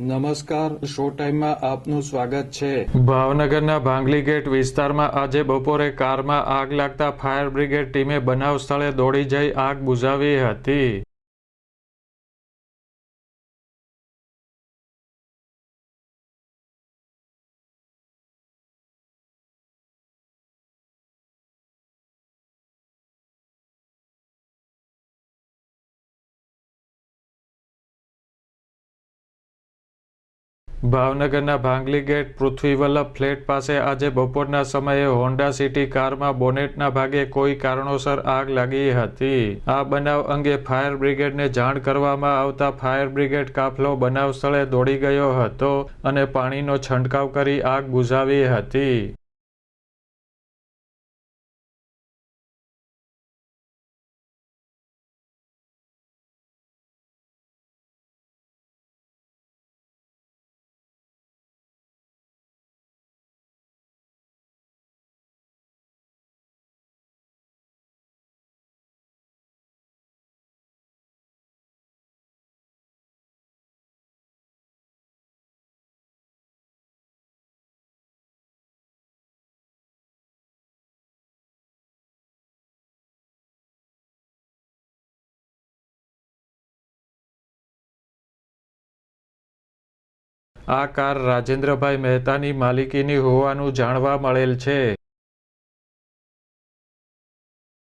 નમસ્કાર, શો ટાઈમમાં આપનું સ્વાગત છે. ભાવનગરના ભાંગલી ગેટ વિસ્તારમાં આજે બપોરે કારમાં આગ લાગતા ફાયર બ્રિગેડ ટીમે બનાવ સ્થળે દોડી જઈ આગ બુઝાવી હતી. ભાવનગરના ભાંગલી ગેટ પૃથ્વી વલ્લભ ફ્લેટ પાસે આજે બપોરના સમયે હોન્ડા સિટી કારમાં બોનેટના ભાગે કોઈ કારણોસર આગ લાગી હતી. આ બનાવ અંગે ફાયર બ્રિગેડને જાણ કરવામાં આવતા ફાયર બ્રિગેડ કાફલો બનાવ સ્થળે દોડી ગયો હતો અને પાણીનો છંટકાવ કરી આગ બુઝાવી હતી. આ કાર રાજેન્દ્રભાઈ મહેતાની માલિકીની હોવાનું જાણવા મળેલ છે.